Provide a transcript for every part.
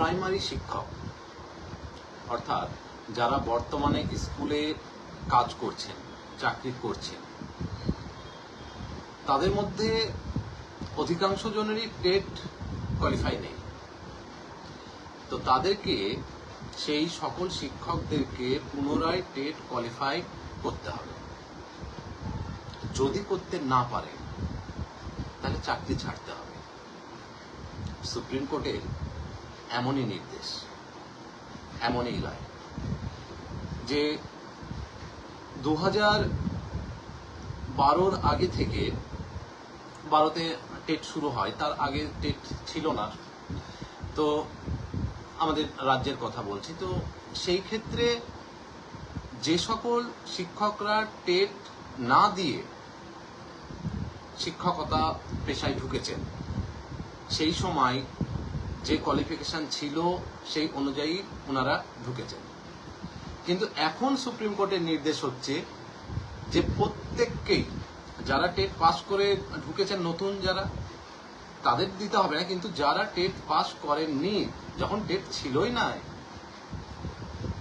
Primary শিক্ষক, অর্থাৎ যারা বর্তমানে স্কুলে কাজ করছেন, চাকরি করছেন, তাদের মধ্যে অধিকাংশ জনেরই টেট কোয়ালিফাই নেই। তো তাদেরকে সেই সকল শিক্ষকদেরকে পুনরায় টেট কোয়ালিফাই করতে হবে। যদি করতে না পারে, তাহলে চাকরি ছাড়তে হবে। সুপ্রিম কোর্টের এমনই নির্দেশ, এমনই রায় যে দু হাজার বারোর আগে থেকে বারোতে টেট শুরু হয়, তার আগে টেট ছিল না। তো আমাদের রাজ্যের কথা বলছি। তো সেই ক্ষেত্রে যে সকল শিক্ষকরা টেট না দিয়ে শিক্ষকতা পেশায় ঢুকেছেন, সেই সময় যে কোয়ালিফিকেশন ছিল সেই অনুযায়ী ওনারা ঢুকেছেন। কিন্তু এখন সুপ্রিম কোর্টের নির্দেশ হচ্ছে যে প্রত্যেককেই যারা টেট পাস করে ঢুকেছেন, নতুন যারা, তাদের দিতে হবে না। কিন্তু যারা টেট পাস করেননি, যখন টেট ছিলই না,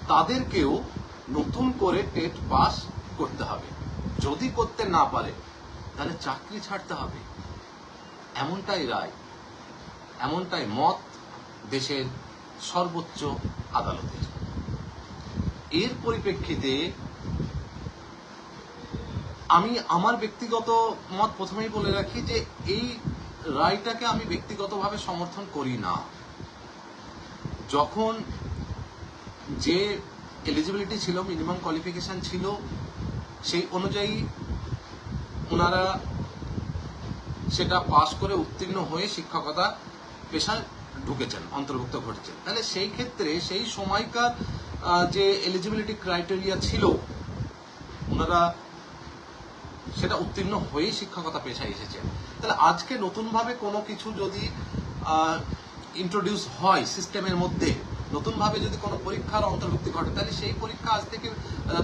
তাদেরকেও নতুন করে টেট পাস করতে হবে। যদি করতে না পারে, তাহলে চাকরি ছাড়তে হবে। এমনটাই রায়, এমনটাই মত দেশের সর্বোচ্চ আদালতের এর পরিপ্রেক্ষিতে আমি আমার ব্যক্তিগত মত প্রথমেই বলে রাখি যে এই রায়টাকে আমি ব্যক্তিগতভাবে সমর্থন করি না। যখন যে এলিজিবিলিটি ছিল মিনিমাম কোয়ালিফিকেশন ছিল, সেই অনুযায়ী ওনারা সেটা পাশ করে উত্তীর্ণ হয়ে শিক্ষকতা পেশায় ঢুকেছেন, অন্তর্ভুক্ত ঘটেছেন তাহলে সেই ক্ষেত্রে সেই সময়কার যে এলিজিবিলিটি ক্রাইটেরিয়া ছিল, ওনারা সেটা উত্তীর্ণ হয়েই শিক্ষকতা পেশায় এসেছেন। তাহলে আজকে নতুনভাবে কোনো কিছু যদি ইন্ট্রোডিউস হয় সিস্টেমের মধ্যে, নতুনভাবে যদি কোনো পরীক্ষার অন্তর্ভুক্তি ঘটে, তাহলে সেই পরীক্ষা আজ থেকে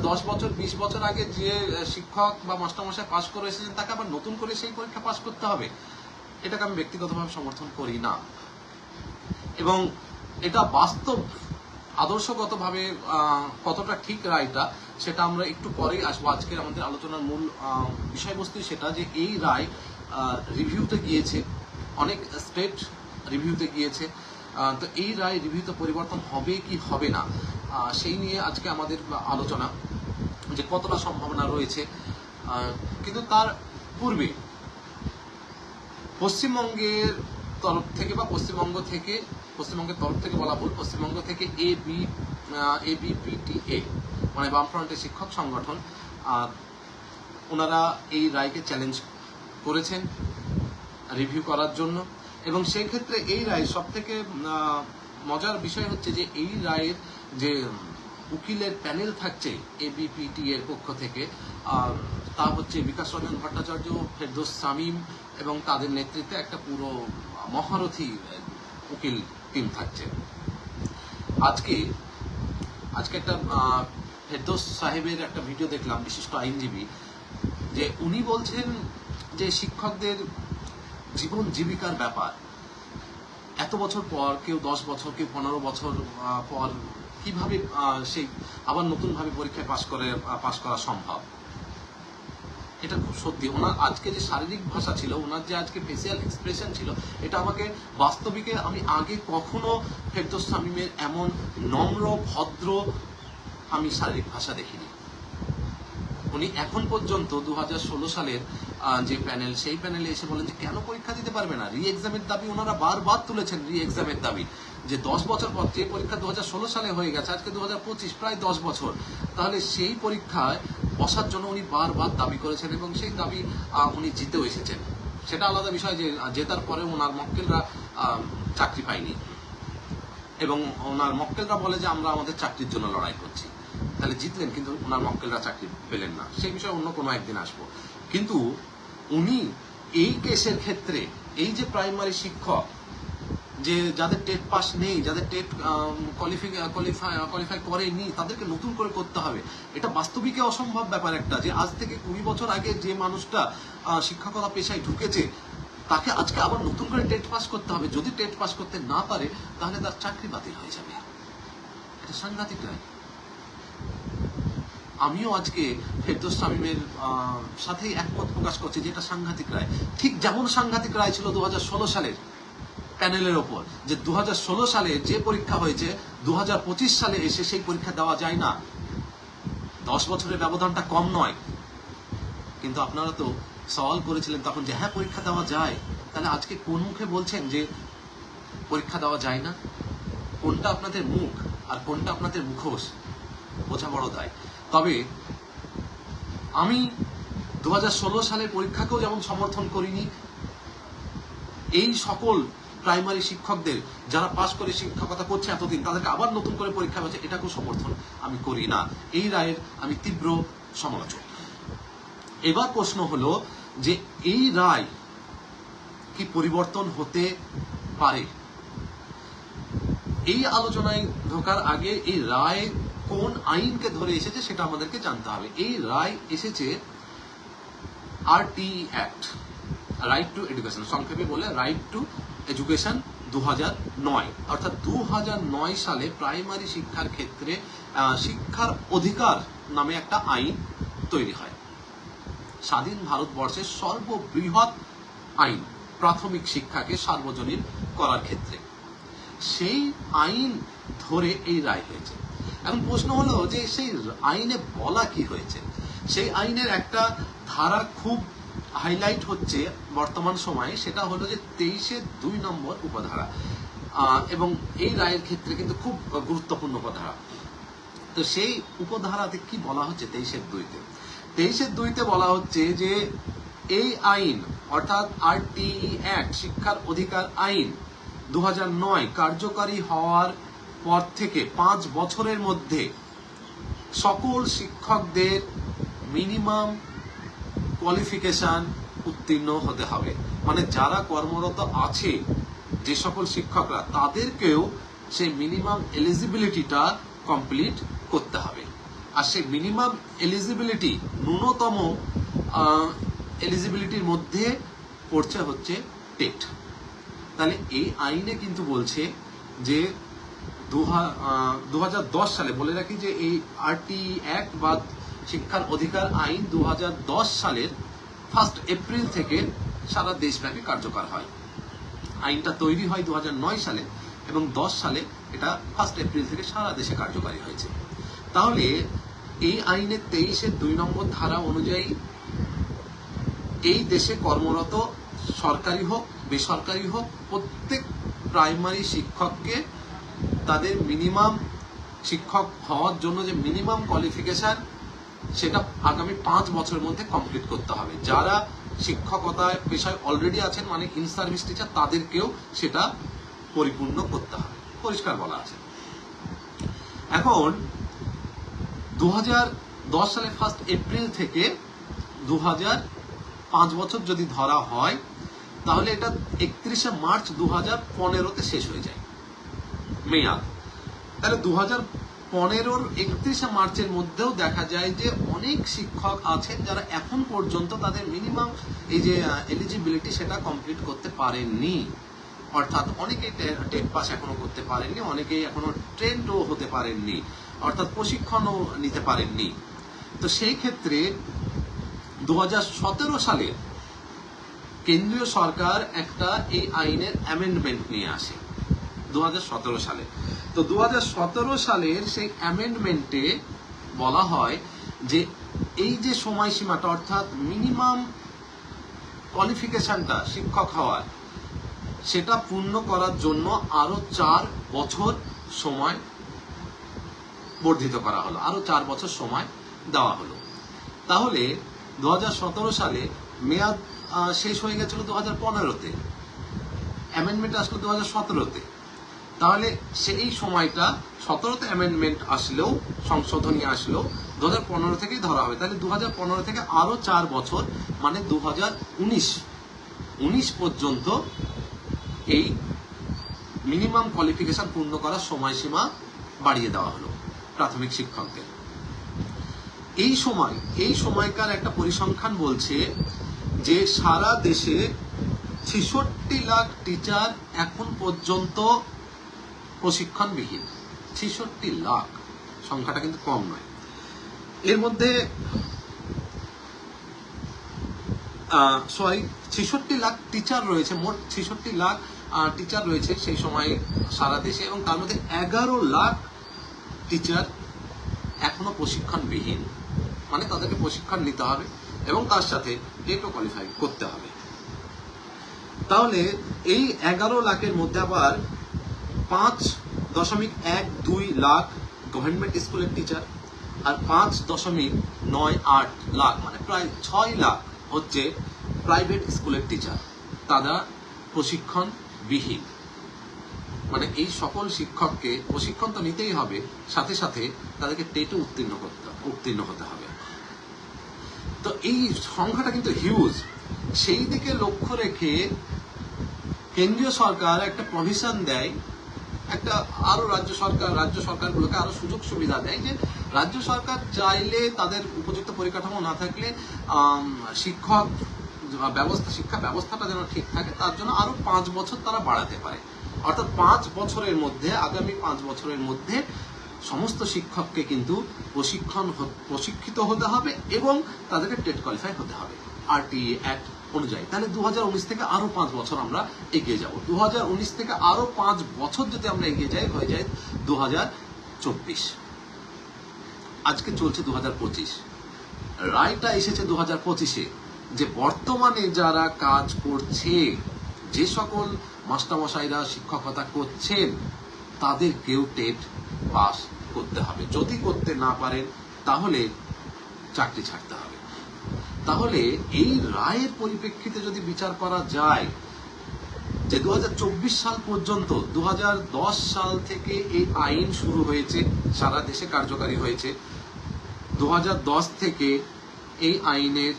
দশ বছর, বিশ বছর আগে যে শিক্ষক বা মাস্টারমশাই পাশ করে এসেছেন, তাকে আবার নতুন করে সেই পরীক্ষা পাশ করতে হবে। এটাকে আমি ব্যক্তিগতভাবে সমর্থন করি না। এবং এটা বাস্তব আদর্শগতভাবে কতটা ঠিক রায়টা সেটা আমরা একটু পরেই আসব। আজকের আমাদের আলোচনার মূল বিষয়বস্তু সেটা যে এই রায় রিভিউতে গিয়েছে, অনেক স্টেট রিভিউতে গিয়েছে তো এই রায় রিভিউতে পরিবর্তন হবে কি হবে না সেই নিয়ে আজকে আমাদের আলোচনা, যে কতটা সম্ভাবনা রয়েছে কিন্তু তার পূর্বে পশ্চিমবঙ্গের তরফ থেকে বা পশ্চিমবঙ্গ থেকে, পশ্চিমবঙ্গের তরফ থেকে বলা ভুল, পশ্চিমবঙ্গ থেকে এ বি এ বিপিটিএ মানে বামফ্রন্টের শিক্ষক সংগঠন ওনারা এই রায়কে চ্যালেঞ্জ করেছেন রিভিউ করার জন্য। এবং সেই ক্ষেত্রে এই রায় সব থেকে মজার বিষয় হচ্ছে যে এই রায়ের যে উকিলের প্যানেল থাকছে এবিপিটি এর পক্ষ থেকে তা হচ্ছে বিকাশ রঞ্জন ভট্টাচার্য, ফেরদোস সামিম এবং তাদের নেতৃত্বে একটা পুরো মহারথী উকিল টিম থাকছে আজকে আজকে একটা ফেরদোস সাহেবের একটা ভিডিও দেখলাম, বিশিষ্ট আইনজীবী, যে উনি বলছেন যে শিক্ষকদের জীবন জীবিকার ব্যাপার। এত বছর পর, কেউ দশ বছর, কেউ পনেরো বছর পর কীভাবে সেই আবার নতুনভাবে পরীক্ষায় পাশ করে পাশ করা সম্ভব? এটা খুব সত্যি। ওনার আজকে যে শারীরিক ভাষা ছিল, ওনার যে আজকে ফেসিয়াল এক্সপ্রেশন ছিল, এটা আমাকে বাস্তবিকে আমি আগে কখনো ফেরদোস শামীমের এমন নম্র, ভদ্র আমি শারীরিক ভাষা দেখিনি। উনি এখন পর্যন্ত দুহাজার ষোলো সালের যে প্যানেল সেই প্যানেলে এসে বলেন যে, কেন পরীক্ষা দিতে পারবে না? রি এক্সামের দাবি ওনারা বারবার তুলেছেন রি এক্সামের দাবি। যে দশ বছর পর যে পরীক্ষা দু হাজার ষোলো সালে হয়ে গেছে, আজকে দুহাজার পঁচিশ, প্রায় দশ বছর। তাহলে সেই পরীক্ষায় বসার জন্য উনি বারবার দাবি করেছেন এবং সেই দাবি উনি জিতেও এসেছেন। সেটা আলাদা বিষয় যে জেতার পরে ওনার মক্কেলরা চাকরি পায়নি। এবং ওনার মক্কেলরা বলে যে, আমরা আমাদের চাকরির জন্য লড়াই করছি। তাহলে জিতলেন, কিন্তু ওনার মক্কেলরা চাকরি পেলেন না। সেই বিষয়ে অন্য কোনো একদিন আসব। কিন্তু উনি এই কেসের ক্ষেত্রে, এই যে প্রাইমারি শিক্ষক যে যাদের টেট পাস নেই, যাদের টেট কোয়ালিফাই কোয়ালিফাই করেনি তাদেরকে নতুন করে করতে হবে। এটা বাস্তবিকে অসম্ভব ব্যাপার একটা যে আজ থেকে কুড়ি বছর আগে যে মানুষটা শিক্ষকতা পেশায় ঢুকেছে, তাকে আজকে আবার নতুন করে টেট পাস করতে হবে। যদি টেট পাস করতে না পারে, তাহলে তার চাকরি বাতিল হয়ে যাবে। এটা সাংঘাতিক রায় আমিও আজকে ফেরদৌস তামিমের সাথেই একমত প্রকাশ করছি যে এটা সাংঘাতিক রায়। ঠিক যেমন সাংঘাতিক রায় ছিল দু হাজার ষোলো সালের প্যানেলের ওপর যে দু হাজার ষোলো সালে যে পরীক্ষা হয়েছে দু হাজার পঁচিশ সালে এসে সেই পরীক্ষা দেওয়া যায় না। দশ বছরের ব্যবধানটা কম নয়। কিন্তু আপনারা তো সওয়াল করেছিলেন তখন যে হ্যাঁ পরীক্ষা দেওয়া যায়। তাহলে আজকে কোন মুখে বলছেন যে, পরীক্ষা দেওয়া যায় না? কোনটা আপনাদের মুখ আর কোনটা আপনাদের মুখোশ? বোঝা বড় দায়। তবে আমি দু হাজার ষোলো সালের পরীক্ষাকেও যেমন সমর্থন করিনি, এই সকল প্রাইমারি শিক্ষকদের, যারা পাশ করে শিক্ষকতা করছে এতদিন, তাদেরকে আবার নতুন করে পরীক্ষা হচ্ছে এটাকেও সমর্থন আমি করি না। এই রায়ের আমি তীব্র সমালোচক। এবার প্রশ্ন হলো যে এই রায় কি পরিবর্তন হতে পারে? এই আলোচনায় ঢোকার আগে এই রায় কোন আইনকে ধরে এসেছে সেটা আমাদেরকে জানতে হবে। এই রায় এসেছে RT act, right to education, সংক্ষেপে বলে রাইট টু এডুকেশন দু নয়। অর্থাৎ দু নয় সালে প্রাইমারি শিক্ষার ক্ষেত্রে শিক্ষার অধিকার নামে একটা আইন তৈরি হয়। স্বাধীন ভারতবর্ষের সর্ববৃহৎ আইন প্রাথমিক শিক্ষাকে সার্বজনীন করার ক্ষেত্রে। সেই আইন ধরে এই রায় হয়েছে। এখন প্রশ্ন হলো যে সেই আইনে বলা কি হয়েছে? সেই আইনের একটা ধারা খুব হাইলাইট হচ্ছে বর্তমান সময়ে, সেটা হলো যে তেইশে দুই নম্বর উপধারা। এবং এই রায়ের ক্ষেত্রে কিন্তু খুব গুরুত্বপূর্ণ উপধারা। তো সেই উপধারাতে কি বলা হচ্ছে তেইশের দুইতে? তেইশের দুইতে বলা হচ্ছে যে এই আইন, অর্থাৎ আরটিই অ্যাক্ট শিক্ষার অধিকার আইন দু হাজার নয় কার্যকারী হওয়ার পর থেকে পাঁচ বছরের মধ্যে সকল শিক্ষকদের মিনিমাম কোয়ালিফিকেশন উত্তীর্ণ হতে হবে। মানে যারা কর্মরত আছে, যে সকল শিক্ষকরা, তাদেরকেও সেই মিনিমাম এলিজিবিলিটিটা কমপ্লিট করতে হবে। আর সেই মিনিমাম এলিজিবিলিটি ন্যূনতম এলিজিবিলিটির মধ্যে পড়ছে হচ্ছে টেট তাহলে এই আইনে কিন্তু বলছে যে দু হাজার দশ সালে বলে রাখি যে এই আরটি অ্যাক্ট বা শিক্ষার অধিকার আইন দু হাজার দশ সালের ফার্স্ট এপ্রিল থেকে সারা দেশব্যাপী কার্যকর হয়। আইনটা তৈরি হয় দু হাজার নয় সালে এবং দশ সালে এটা ফার্স্ট এপ্রিল থেকে সারা দেশে কার্যকারী হয়েছে। তাহলে এই আইনের তেইশের দুই নম্বর ধারা অনুযায়ী এই দেশে কর্মরত সরকারি হোক, বেসরকারি হোক, প্রত্যেক প্রাইমারি শিক্ষককে তাদের মিনিমাম শিক্ষক হওয়ার জন্য যে মিনিমাম কোয়ালিফিকেশন সেটা আগামী পাঁচ বছরের মধ্যে কমপ্লিট করতে হবে। যারা শিক্ষকতায় পেশায় অলরেডি আছেন মানে ইন সার্ভিস টিচার তাদেরকেও সেটা পরিপূর্ণ করতে হবে। পরিষ্কার বলা আছে। এখন দু সালে ফার্স্ট এপ্রিল থেকে দু পাঁচ বছর যদি ধরা হয়, তাহলে এটা একত্রিশে মার্চ দু হাজার পনেরোতে শেষ হয়ে যায়। মেয়াদ। তাহলে দু হাজার পনেরোর একত্রিশে মার্চের মধ্যেও দেখা যায় যে অনেক শিক্ষক আছেন যারা এখন পর্যন্ত তাদের মিনিমাম এই যে এলিজিবিলিটি সেটা কমপ্লিট করতে পারেননি। অর্থাৎ অনেকেই টেট পাস এখনও করতে পারেননি, অনেকেই এখনও ট্রেন্ডও হতে পারেননি, অর্থাৎ প্রশিক্ষণও নিতে পারেননি। তো সেই ক্ষেত্রে দু হাজার সতেরো সালে কেন্দ্রীয় সরকার একটা এই আইনের অ্যামেন্ডমেন্ট নিয়ে আসে দু হাজার সতেরো সালে। তো দু হাজার সতেরো সালের সেই অ্যামেন্ডমেন্টে বলা হয় যে এই যে সময়সীমাটা, অর্থাৎ মিনিমাম কোয়ালিফিকেশনটা শিক্ষক হওয়ার, সেটা পূর্ণ করার জন্য আরও চার বছর সময় বর্ধিত করা হলো, আরও চার বছর সময় দেওয়া হলো। তাহলে দু হাজার সতেরো সালে মেয়াদ শেষ হয়ে গেছিল দু হাজার পনেরোতে। অ্যামেন্ডমেন্ট আসলো দু হাজার সতেরোতে। তাহলে সেই সময়টা সতেরোতে অ্যামেন্ডমেন্ট আসলেও, সংশোধনী আসলেও দু হাজার পনেরো থেকেই ধরা হবে। তাহলে দু হাজার পনেরো থেকে আরও চার বছর মানে দু হাজার উনিশ উনিশ পর্যন্ত এই মিনিমাম কোয়ালিফিকেশন পূর্ণ করার সময়সীমা বাড়িয়ে দেওয়া হলো প্রাথমিক শিক্ষকদের। এই সময়, এই সময়কার একটা পরিসংখ্যান বলছে যে সারা দেশে ছেষট্টি লাখ টিচার এখন পর্যন্ত প্রশিক্ষণবিহীন। ছেষট্টি লাখ। সংখ্যাটা কিন্তু কম নয়। এর মধ্যে সরি, ছেষট্টি লাখ টিচার রয়েছে, মোট ছেষট্টি লাখ টিচার রয়েছে সেই সময় সারা দেশে এবং তার মধ্যে এগারো লাখ টিচার এখনও প্রশিক্ষণবিহীন। মানে তাদেরকে প্রশিক্ষণ নিতে হবে এবং তার সাথে টেটও কোয়ালিফাই করতে হবে। তাহলে এই এগারো লাখের মধ্যে আবার পাঁচ দশমিক এক দুই লাখ গভর্নমেন্ট স্কুলের টিচার আর পাঁচ দশমিক নয় আট লাখ মানে প্রায় ছয় লাখ হচ্ছে প্রাইভেট স্কুলের টিচার তারা প্রশিক্ষণ বিহীন মানে এই সকল শিক্ষককে প্রশিক্ষণ তো নিতেই হবে, সাথে সাথে তাদেরকে টেটও উত্তীর্ণ করতে, উত্তীর্ণ হতে হবে। তো এই সংখ্যাটা কিন্তু হিউজ সেই দিকে লক্ষ্য রেখে কেন্দ্রীয় সরকার একটা প্রভিশন দেয় একটা আরও রাজ্য সরকার, রাজ্য সরকারগুলোকে আরও সুযোগ সুবিধা দেয় যে রাজ্য সরকার চাইলে তাদের উপযুক্ত পরিকাঠামো না থাকলে শিক্ষক ব্যবস্থা, শিক্ষা ব্যবস্থাটা যেন ঠিক থাকে, তার জন্য আরও পাঁচ বছর তারা বাড়াতে পারে। অর্থাৎ পাঁচ বছরের মধ্যে, আগামী পাঁচ বছরের মধ্যে সমস্ত শিক্ষককে কিন্তু প্রশিক্ষণ প্রশিক্ষিত হতে হবে এবং তাদেরকে টেট কোয়ালিফাই হতে হবে। আরটিএ অ্যাক্ট অনুযায়ী তাহলে দু হাজার উনিশ থেকে আরও পাঁচ বছর আমরা এগিয়ে যাব। দু হাজার উনিশ থেকে আরও পাঁচ বছর যদি আমরা এগিয়ে যাই, হয়ে যায় দু হাজার চব্বিশ। আজকে চলছে দু রায়টা এসেছে দু হাজার পঁচিশে। যে বর্তমানে যারা কাজ করছে, যে সকল মাস্টারমশাইরা, শিক্ষকতা করছেন, তাদের কেউ টেট পাস করতে হবে। যদি করতে না পারেন, তাহলে চাকরি ছাড়তে হবে। তাহলে এই রায়ের পরিপ্রেক্ষিতে যদি বিচার করা যায় যে দু হাজার চব্বিশ সাল পর্যন্ত দু হাজার দশ সাল থেকে এই আইন শুরু হয়েছে, সারা দেশে কার্যকারী হয়েছে দু হাজার দশ থেকে এই আইনের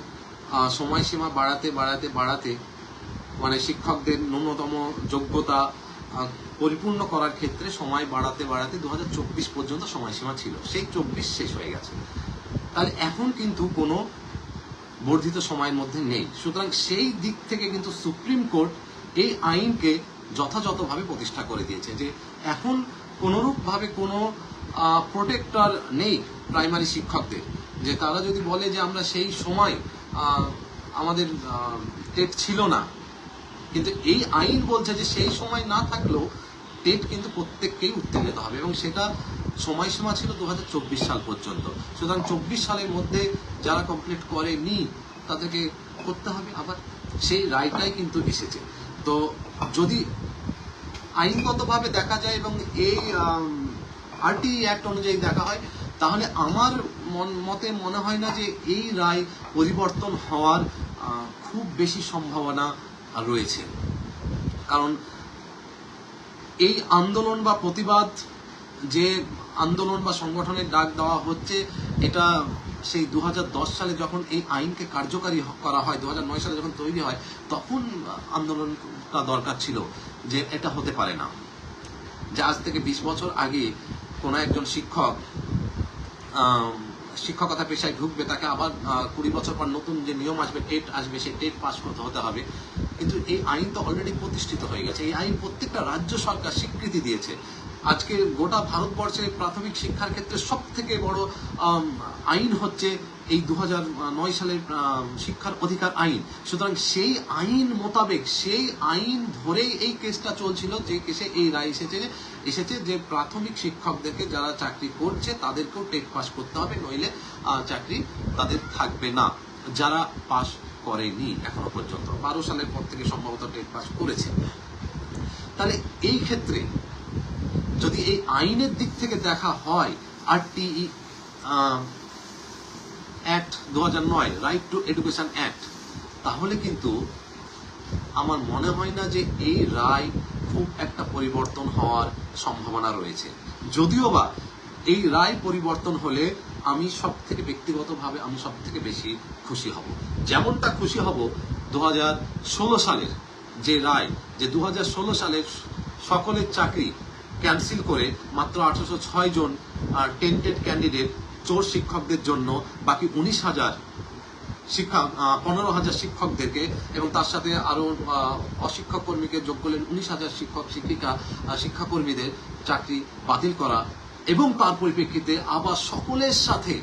সময়সীমা বাড়াতে বাড়াতে বাড়াতে মানে শিক্ষকদের ন্যূনতম যোগ্যতা পরিপূর্ণ করার ক্ষেত্রে সময় বাড়াতে বাড়াতে দু হাজার চব্বিশ পর্যন্ত সময়সীমা ছিল। সেই চব্বিশ শেষ হয়ে গেছে। তাহলে এখন কিন্তু কোনো বর্ধিত সময়ের মধ্যে নেই। সুতরাং সেই দিক থেকে কিন্তু সুপ্রিম কোর্ট এই আইনকে যথাযথভাবে প্রতিষ্ঠা করে দিয়েছে যে এখন কোনোরূপভাবে কোনো প্রোটেক্টর নেই প্রাইমারি শিক্ষকদের। যে তারা যদি বলে যে আমরা সেই সময় আমাদের টেট ছিল না, কিন্তু এই আইন বলছে যে সেই সময় না থাকলেও টেট কিন্তু প্রত্যেককেই উত্তীর্ণ হতে হবে এবং সেটা সময়সীমা ছিল দু হাজার চব্বিশ সাল পর্যন্ত। সুতরাং চব্বিশ সালের মধ্যে যারা কমপ্লিট করেনি, তাদেরকে করতে হবে। আবার সেই রায়টাই কিন্তু এসেছে। তো যদি আইনগতভাবে দেখা যায় এবং এই আরটি অ্যাক্ট অনুযায়ী দেখা হয়, তাহলে আমার মতে মনে হয় না যে এই রায় পরিবর্তন হওয়ার খুব বেশি সম্ভাবনা রয়েছে। কারণ এই আন্দোলন বা প্রতিবাদ, যে আন্দোলন বা সংগঠনের ডাক দেওয়া হচ্ছে, এটা সেই দু হাজার দশ সালে যখন এই আইনকে কার্যকারী করা হয়, দুহাজার নয় সালে যখন তৈরি হয়, তখন আন্দোলনটা দরকার ছিল যে এটা হতে পারে না। যে আজ থেকে বিশ বছর আগে কোনো একজন শিক্ষক শিক্ষকতা পেশায় ঢুকবে, তাকে আবার কুড়ি বছর পর নতুন যে নিয়ম আসবে, টেট আসবে, সেই টেট পাস করতে হতে হবে। কিন্তু এই আইন তো অলরেডি প্রতিষ্ঠিত হয়ে গেছে। এই আইন প্রত্যেকটা রাজ্য সরকার স্বীকৃতি দিয়েছে। আজকে গোটা ভারতবর্ষে প্রাথমিক শিক্ষার ক্ষেত্রে সব থেকে বড় আইন হচ্ছে এই দু নয় সালের শিক্ষার অধিকার আইন। সুতরাং সেই আইন মোতাবেক, সেই আইন ধরেই এই কেসটা চলছিল যে কেসে এই রায় এসেছে এসেছে যে প্রাথমিক শিক্ষকদেরকে যারা চাকরি করছে তাদেরকেও টেট পাস করতে হবে, নইলে চাকরি তাদের থাকবে না। যারা পাস করেনি এখনও পর্যন্ত। বারো সালের পর থেকে সম্ভবত টেট পাস করেছে। তাহলে এই ক্ষেত্রে যদি এই আইনের দিক থেকে দেখা হয় আর টি অ্যাক্ট দু নয়, রাইট টু এডুকেশন অ্যাক্ট, তাহলে কিন্তু আমার মনে হয় না যে এই রায় খুব একটা পরিবর্তন হওয়ার সম্ভাবনা রয়েছে। যদিও বা এই রায় পরিবর্তন হলে আমি সব থেকে ব্যক্তিগতভাবে আমি সব থেকে বেশি খুশি হব। যেমনটা খুশি হব দু হাজার ষোলো সালের যে রায় যে দু সালের সকলের চাকরি ক্যান্সেল করে মাত্র আঠারোশো ছয় জন টেন্টেড ক্যান্ডিডেট চোর শিক্ষকদের জন্য বাকি উনিশ হাজার শিক্ষা পনেরো হাজার শিক্ষকদেরকে এবং তার সাথে আরও আহ, অশিক্ষক কর্মীকে যোগ করলেন উনিশ হাজার শিক্ষক শিক্ষিকা শিক্ষাকর্মীদের চাকরি বাতিল করা এবং তার পরিপ্রেক্ষিতে আবার সকলের সাথে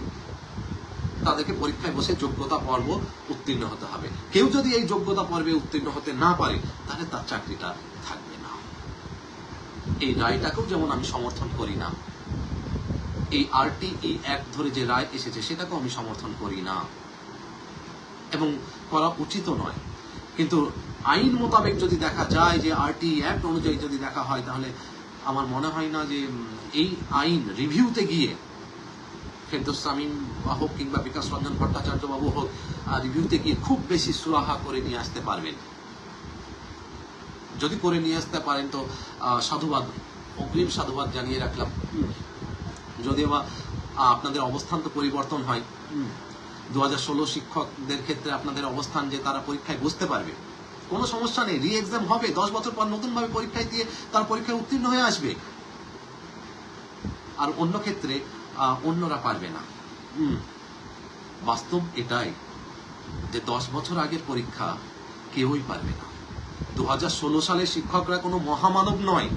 তাদেরকে পরীক্ষায় বসে যোগ্যতা পর্ব উত্তীর্ণ হতে হবে। কেউ যদি এই যোগ্যতা পর্বে উত্তীর্ণ হতে না পারে, তাহলে তার চাকরিটা থাকবে না। এই রায়টাকেও যেমন আমি সমর্থন করি না, এই আরটি আরটিই অ্যাক্ট ধরে যে রায় এসেছে, সেটাকেও আমি সমর্থন করি না। এবং করা উচিত নয়। কিন্তু আইন মোতাবেক যদি দেখা যায় যে আরটি অ্যাক্ট অনুযায়ী যদি দেখা হয়, তাহলে আমার মনে হয় না যে এই আইন রিভিউতে গিয়ে ফেরদৌস সামিন হোক কিংবা বিকাশ রঞ্জন ভট্টাচার্য বাবু হোক রিভিউতে গিয়ে খুব বেশি সুরাহা করে নিয়ে আসতে পারবেন। যদি করে নিয়ে আসতে পারেন তো সাধুবাদ অগ্রিম সাধুবাদ জানিয়ে রাখলাম। যদিও বা আপনাদের অবস্থান তো পরিবর্তন হয়। দু হাজার ষোলো শিক্ষকদের ক্ষেত্রে আপনাদের অবস্থান যে তারা পরীক্ষায় বুঝতে পারবে। কোনো সমস্যা নেই রি এক্সাম হবে দশ বছর পর নতুন ভাবে পরীক্ষায় দিয়ে তার পরীক্ষায় উত্তীর্ণ হয়ে আসবে। আর অন্য ক্ষেত্রে অন্যরা পারবে না। বাস্তব এটাই যে দশ বছর আগের পরীক্ষা কেউই পারবে না। দু হাজার ষোলো সালের শিক্ষকরা কোনো মহামানব নয়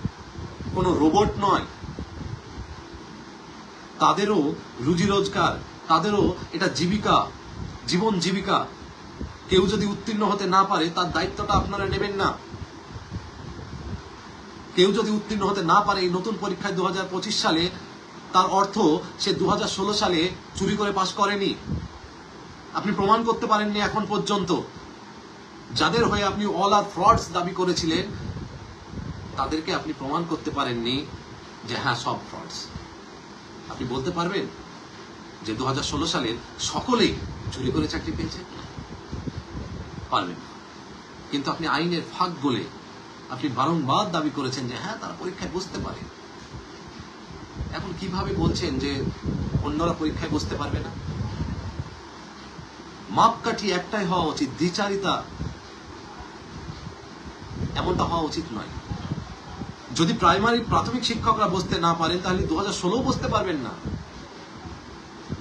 কোনো রোবট নয়। তাদেরও রুজি রোজগার তাদেরও এটা জীবিকা জীবন জীবিকা। কেউ যদি উত্তীর্ণ হতে না পারে তার দায়িত্বটা আপনারা নেবেন না। কেউ যদি উত্তীর্ণ হতে না পারে এই নতুন পরীক্ষায় দু হাজার পঁচিশ সালে, তার অর্থ সে দু হাজার ষোলো সালে চুরি করে পাশ করেনি। আপনি প্রমাণ করতে পারেননি এখন পর্যন্ত। যাদের হয়ে আপনি অল আর ফ্রডস দাবি করেছিলেন, তাদেরকে আপনি প্রমাণ করতে পারেননি যে হ্যাঁ সব ফ্রডস আপনি বলতে পারবেন যে দু সালের সকলেই চুরি করে চাকরি পেয়েছে? পারবেন কিন্তু আপনি আইনের ফাঁক বলে আপনি বারংবার দাবি করেছেন যে হ্যাঁ তারা পরীক্ষায় বসতে পারে। এখন কীভাবে বলছেন যে অন্যরা পরীক্ষায় বসতে পারবে না? মাপকাঠি একটাই হওয়া উচিত, দ্বিচারিতা এমনটা হওয়া উচিত নয়। যদি প্রাইমারি প্রাথমিক শিক্ষকরা বসতে না পারেন তাহলে দু হাজার ষোলো বসতে পারবেন না।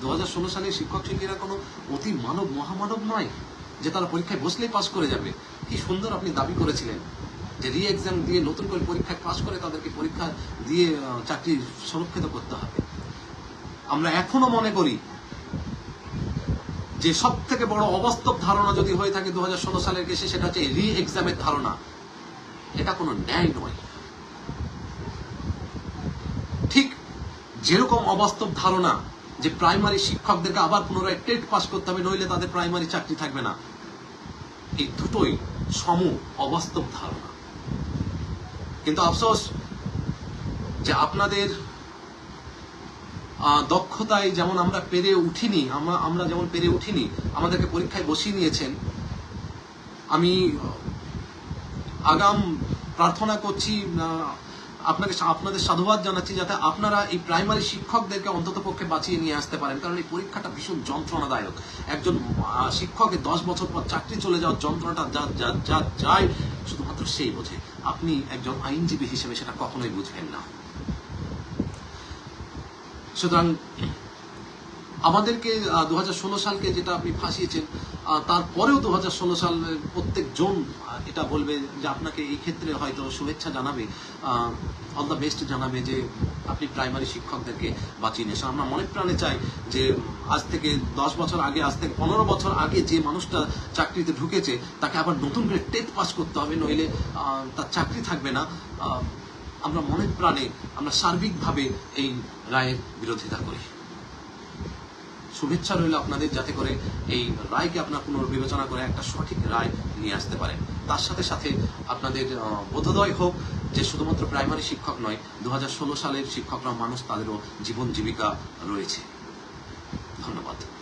দু হাজার ষোলো সালে শিক্ষক শিক্ষিকা কোনো অতি মানব মহামানব নয় যে তারা পরীক্ষায় বসলেই পাশ করে যাবে। কি সুন্দর আপনি দাবি করেছিলেন। যে রি এক্সাম দিয়ে নতুন করে পরীক্ষায় পাশ করে তাদেরকে পরীক্ষা দিয়ে চাকরি সুরক্ষিত করতে হবে। আমরা এখনও মনে করি যে সব থেকে বড় অবাস্তব ধারণা যদি হয়ে থাকে দু হাজার ষোলো সালের কেসে, সেটা হচ্ছে রি এক্সামের ধারণা। এটা কোনো ন্যায় নয়। ঠিক যেরকম অবাস্তব ধারণা যে প্রাইমারি শিক্ষকদেরকে আবার পুনরায় টেট পাস করতে হবে, নইলে তাদের প্রাইমারি চাকরি থাকবে না। এই দুটোই সম অবাস্তব ধারণা। কিন্তু আফসোস যে আপনাদের দক্ষতায় যেমন আমরা পেরে উঠিনি, আমরা যেমন পেরে উঠিনি, আমাদেরকে পরীক্ষায় বসিয়ে নিয়েছেন, আমি আগাম প্রার্থনা করছি আপনাকে আপনাদের সাধুবাদ জানাচ্ছি যাতে আপনারা এই প্রাইমারি শিক্ষকদেরকে অন্তত পক্ষে বাঁচিয়ে নিয়ে আসতে পারেন। কারণ এই পরীক্ষাটা ভীষণ যন্ত্রণাদায়ক। একজন শিক্ষকের দশ বছর পর চাকরি চলে যাওয়ার যন্ত্রণাটা যা যা যা যায় শুধুমাত্র সেই বোঝে। আপনি একজন আইনজীবী হিসেবে সেটা কখনোই বুঝবেন না। সুতরাং আমাদেরকে দু হাজার ষোলো সালকে যেটা আপনি ফাঁসিয়েছেন তারপরেও দু সালের প্রত্যেক সাল প্রত্যেকজন এটা বলবে যে আপনাকে এই ক্ষেত্রে হয়তো শুভেচ্ছা জানাবে। অল দ্য বেস্ট জানাবে যে আপনি প্রাইমারি শিক্ষকদেরকে বাঁচিয়ে নিয়েছেন আমরা মনে প্রাণে চাই যে আজ থেকে দশ বছর আগে, আজ থেকে পনেরো বছর আগে যে মানুষটা চাকরিতে ঢুকেছে, তাকে আবার নতুন করে টেট পাস করতে হবে, নইলে তার চাকরি থাকবে না। আমরা মনে প্রাণে, আমরা সার্বিকভাবে এই রায়ের বিরোধিতা করি। শুভেচ্ছা রইল আপনাদের যাতে করে এই রায়কে আপনার পুনর্বিবেচনা করে একটা সঠিক রায় নিয়ে আসতে পারেন। তার সাথে সাথে আপনাদের বোধোদয় হোক যে শুধুমাত্র প্রাইমারি শিক্ষক নয় দু সালের শিক্ষকরা মানুষ তাদেরও জীবন জীবিকা রয়েছে। ধন্যবাদ।